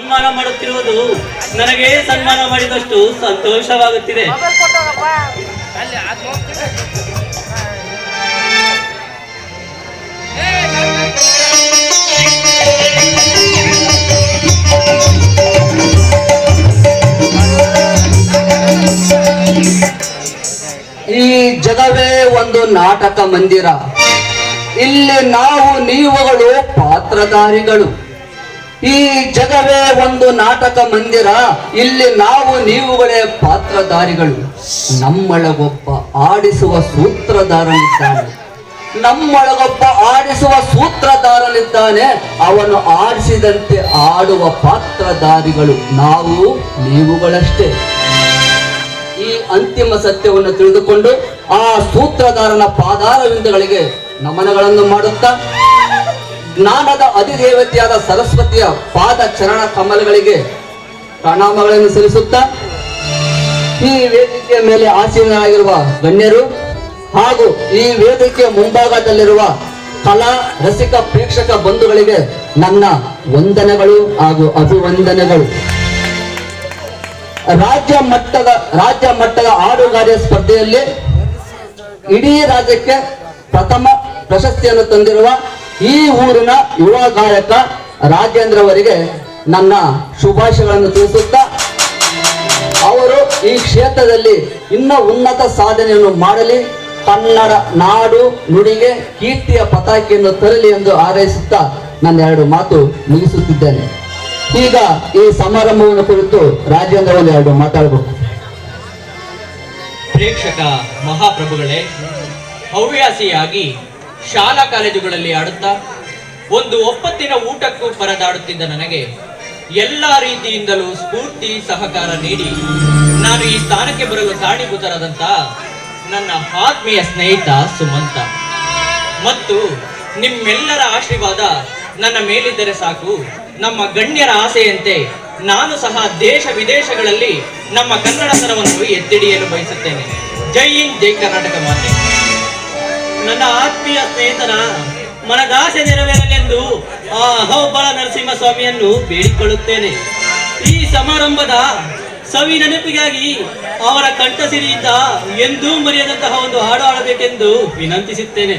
ಸನ್ಮಾನ ಮಾಡುತ್ತಿರುವುದು ನನಗೆ ಸನ್ಮಾನ ಮಾಡಿದಷ್ಟು ಸಂತೋಷವಾಗುತ್ತಿದೆ. ಈ ಜಗವೇ ಒಂದು ನಾಟಕ ಮಂದಿರ. ಇಲ್ಲಿ ನಾವು ನೀವುಗಳು ಪಾತ್ರಧಾರಿಗಳು. ಈ ಜಗವೇ ಒಂದು ನಾಟಕ ಮಂದಿರ, ಇಲ್ಲಿ ನಾವು ನೀವುಗಳೇ ಪಾತ್ರಧಾರಿಗಳು. ನಮ್ಮೊಳಗೊಬ್ಬ ಆಡಿಸುವ ಸೂತ್ರಧಾರನಿದ್ದಾನೆ. ನಮ್ಮೊಳಗೊಬ್ಬ ಆಡಿಸುವ ಸೂತ್ರಧಾರನಿದ್ದಾನೆ. ಅವನು ಆಡಿಸಿದಂತೆ ಆಡುವ ಪಾತ್ರಧಾರಿಗಳು ನಾವು, ನೀವುಗಳಷ್ಟೇ. ಈ ಅಂತಿಮ ಸತ್ಯವನ್ನು ತಿಳಿದುಕೊಂಡು ಆ ಸೂತ್ರಧಾರನ ಪಾದಾರವಿಂದಗಳಿಗೆ ನಮನಗಳನ್ನು ಮಾಡುತ್ತಾ ಜ್ಞಾನದ ಅಧಿದೇವತೆಯಾದ ಸರಸ್ವತಿಯ ಪಾದ ಚರಣ ಕಮಲಗಳಿಗೆ ಪ್ರಣಾಮಗಳನ್ನು ಸಲ್ಲಿಸುತ್ತಾ ಈ ವೇದಿಕೆಯ ಮೇಲೆ ಆಸೀನರಾಗಿರುವ ಗಣ್ಯರು ಹಾಗೂ ಈ ವೇದಿಕೆಯ ಮುಂಭಾಗದಲ್ಲಿರುವ ಕಲಾ ರಸಿಕ ಪ್ರೇಕ್ಷಕ ಬಂಧುಗಳಿಗೆ ನನ್ನ ವಂದನೆಗಳು ಹಾಗೂ ಅಭಿವಂದನೆಗಳು. ರಾಜ್ಯ ಮಟ್ಟದ ರಾಜ್ಯ ಮಟ್ಟದ ಹಾಡುಗಾರಿಯ ಸ್ಪರ್ಧೆಯಲ್ಲಿ ಇಡೀ ರಾಜ್ಯಕ್ಕೆ ಪ್ರಥಮ ಪ್ರಶಸ್ತಿಯನ್ನು ತಂದಿರುವ ಈ ಊರಿನ ಯುವ ಗಾಯಕ ರಾಜೇಂದ್ರ ಅವರಿಗೆ ನನ್ನ ಶುಭಾಶಯಗಳನ್ನು ತಿಳಿಸುತ್ತಾ, ಅವರು ಈ ಕ್ಷೇತ್ರದಲ್ಲಿ ಇನ್ನ ಉನ್ನತ ಸಾಧನೆಯನ್ನು ಮಾಡಲಿ, ಕನ್ನಡ ನಾಡು ನುಡಿಗೆ ಕೀರ್ತಿಯ ಪತಾಕೆಯನ್ನು ತರಲಿ ಎಂದು ಹಾರೈಸುತ್ತಾ ನನ್ನ ಎರಡು ಮಾತು ಮುಗಿಸುತ್ತಿದ್ದೇನೆ. ಈಗ ಈ ಸಮಾರಂಭವನ್ನು ಕುರಿತು ರಾಜೇಂದ್ರ ಒಂದು ಎರಡು ಮಾತಾಡಬೇಕು ಪ್ರೇಕ್ಷಕ ಮಹಾಪ್ರಭುಗಳೇ, ಹವ್ಯಾಸಿಯಾಗಿ ಶಾಲಾ ಕಾಲೇಜುಗಳಲ್ಲಿ ಆಡುತ್ತಾ ಒಂದು ಒಪ್ಪತ್ತಿನ ಊಟಕ್ಕೂ ಪರದಾಡುತ್ತಿದ್ದ ನನಗೆ ಎಲ್ಲ ರೀತಿಯಿಂದಲೂ ಸ್ಫೂರ್ತಿ ಸಹಕಾರ ನೀಡಿ ನಾನು ಈ ಸ್ಥಾನಕ್ಕೆ ಬರಲು ಕಾರಣೀಭೂತರಾದಂತಹ ನನ್ನ ಆತ್ಮೀಯ ಸ್ನೇಹಿತ ಸುಮಂತ. ಮತ್ತು ನಿಮ್ಮೆಲ್ಲರ ಆಶೀರ್ವಾದ ನನ್ನ ಮೇಲಿದ್ದರೆ ಸಾಕು. ನಮ್ಮ ಗಣ್ಯರ ಆಸೆಯಂತೆ ನಾನು ಸಹ ದೇಶ ವಿದೇಶಗಳಲ್ಲಿ ನಮ್ಮ ಕನ್ನಡತನವನ್ನು ಎತ್ತಿಡಿಯಲು ಬಯಸುತ್ತೇನೆ. ಜೈ ಹಿಂದ್, ಜೈ ಕರ್ನಾಟಕ ಮಾತೆ. ನನ್ನ ಆತ್ಮೀಯ ಸ್ನೇಹಿತನ ಮನದಾಸೆ ನೆರವೇರಲೆಂದು ಆ ಅಹೋಬಳ ನರಸಿಂಹ ಸ್ವಾಮಿಯನ್ನು ಬೇಡಿಕೊಳ್ಳುತ್ತೇನೆ. ಈ ಸಮಾರಂಭದ ಸವಿ ನೆನಪಿಗಾಗಿ ಅವರ ಕಂಠಸಿರಿಯಿಂದ ಎಂದೂ ಮರೆಯದಂತಹ ಒಂದು ಹಾಡು ಹಾಡಬೇಕೆಂದು ವಿನಂತಿಸುತ್ತೇನೆ.